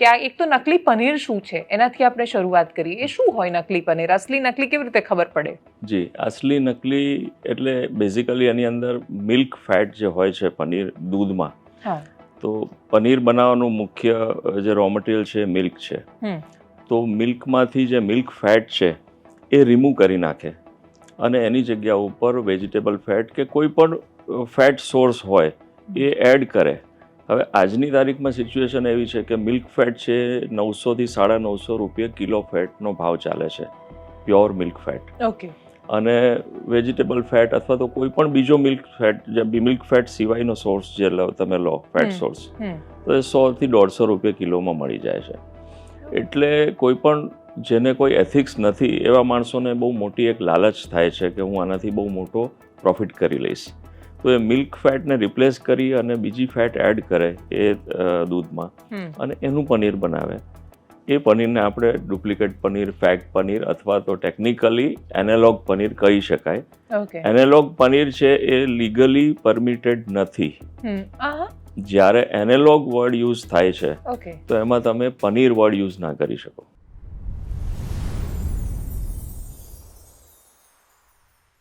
કે આ એક તો નકલી પનીર શું છે? એનાથી આપણે શરૂઆત કરીએ એ શું હોય નકલી પનીર? અસલી નકલી કેવી રીતે ખબર પડે? જી અસલી નકલી એટલે બેઝિકલી એની અંદર મિલ્ક ફેટ જે હોય છે પનીર દૂધમાં હા. તો પનીર બનાવવાનું મુખ્ય જે રો મટીરિયલ છે મિલ્ક છે. તો મિલ્કમાંથી જે મિલ્ક ફેટ છે એ રિમૂવ કરી નાખે અને એની જગ્યા ઉપર વેજીટેબલ ફેટ કે કોઈ પણ ફેટ સોર્સ હોય એ એડ કરે. હવે આજની તારીખમાં સિચ્યુએશન એવી છે કે મિલ્ક ફેટ છે નવસોથી સાડા નવસો રૂપિયા કિલો ફેટનો ભાવ ચાલે છે. પ્યોર મિલ્ક ફેટ ઓકે અને વેજીટેબલ ફેટ અથવા તો કોઈ પણ બીજો મિલ્ક ફેટ જે મિલ્ક ફેટ સિવાયનો સોર્સ જે તમે લો ફેટ સોર્સ તો એ સોથી દોઢસો રૂપિયા કિલોમાં મળી જાય છે. એટલે કોઈ પણ જેને કોઈ એથિક્સ નથી એવા માણસોને બહુ મોટી એક લાલચ થાય છે કે હું આનાથી બહુ મોટો પ્રોફિટ કરી લઈશ. તો એ મિલ્ક ફેટને રિપ્લેસ કરી અને બીજી ફેટ એડ કરે એ દૂધમાં. અને એનું પનીર બનાવે. એ પનીરને આપણે ડુપ્લિકેટ પનીર ફેક પનીર અથવા તો ટેકનિકલી એનાલોગ પનીર કહી શકાય. એનેલોગ એનાલોગ પનીર છે એ લીગલી પરમિટેડ નથી. જ્યારે એનાલોગ વર્ડ યુઝ થાય છે તો એમાં તમે પનીર વર્ડ યુઝ ના કરી શકો.